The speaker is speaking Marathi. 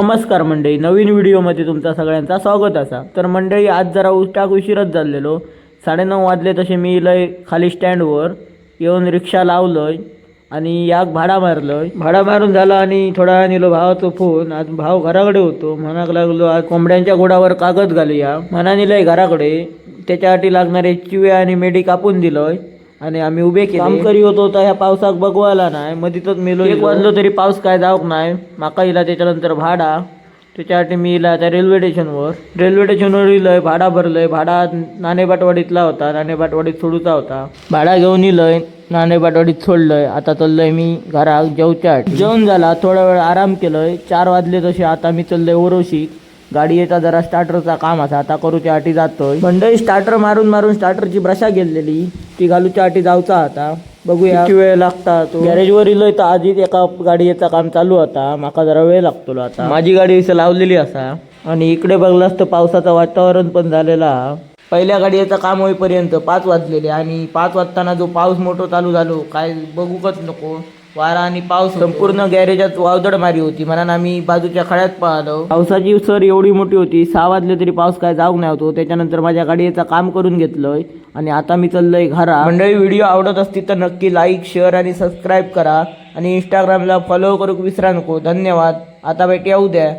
नमस्कार मंडळी नवीन व्हिडिओमध्ये तुमचा सगळ्यांचा स्वागत असा. तर मंडळी आज जरा उष्टाक उशीरच झालेलो. साडेनऊ वाजले तसे मी लय खाली स्टँडवर येऊन रिक्षा लावलंय आणि याक भाडा मारलंय. भाडा मारून झाला आणि थोडा वेळा नेलो भावाचा फोन. आज भाव घराकडे होतो. म्हणाक लागलो आज कोंबड्यांच्या घोडावर कागद घालूया. म्हणा लय घराकडे. त्याच्यासाठी लागणारे चिवे आणि मेडी कापून दिलोय. आणि आम्ही उभे केले. काम करी होतो तर ह्या पावसाक बघवायला नाही. मधीतच मेलो एक वाजलो तरी पाऊस काय जाऊक नाही. माका इला त्याच्यानंतर भाडा. त्याच्यासाठी मी इला त्या रेल्वे स्टेशनवर रेल्वे स्टेशनवर इलंय भाडा भरलंय. भाडा नाणेबाटवाडीतला होता. नाणेबाटवाडीत सोडूचा होता. भाडा घेऊन इलंय नाणेबाटवाडीत सोडलंय. आता चाललंय मी घरात जेवच्यासाठी जेवण झाला थोडा वेळ आराम केलोय. चार वाजले तसे आता मी चाललोय ओरोशीक गाडीचा जरा स्टार्टरचा काम असा. आता करूच्या आटी जातोय. मंडळी स्टार्टर मारून मारून स्टार्टरची ब्रशा गेलेली. ती घालूच्या आटी जाऊचा आता. बघूया. किती वेळ लागता तो? गॅरेजवर इलोय तर आधीच एका गाडीचा काम चालू होता. माका जरा वेळ लागतो आता. माझी गाडी इथं लावलेली असा. आणि इकडे बघलास तर पावसाचं वातावरण पण झालेला. हा. पहिल्या गाडीचं काम होईपर्यंत पाच वाजलेले आणि पाच वाजताना जो पाऊस मोठो चालू झालो काय बघूकच नको. वारा आणि पाऊस संपूर्ण गॅरेजात वावदड मारी होती. म्हणून आम्ही बाजूच्या खड्यात पाहलो. पावसाची सर एवढी मोठी होती सहा वाजले तरी पाऊस काय जाऊ नाही होतो. त्याच्यानंतर माझ्या गाडीचं काम करून घेतलंय आणि आता मी चाललोय घरा मंडळी व्हिडिओ आवडत असतील तर नक्की लाईक शेअर आणि सबस्क्राईब करा. आणि इंस्टाग्रामला फॉलो करूक विसरा नको. धन्यवाद. आता भेटी येऊ द्या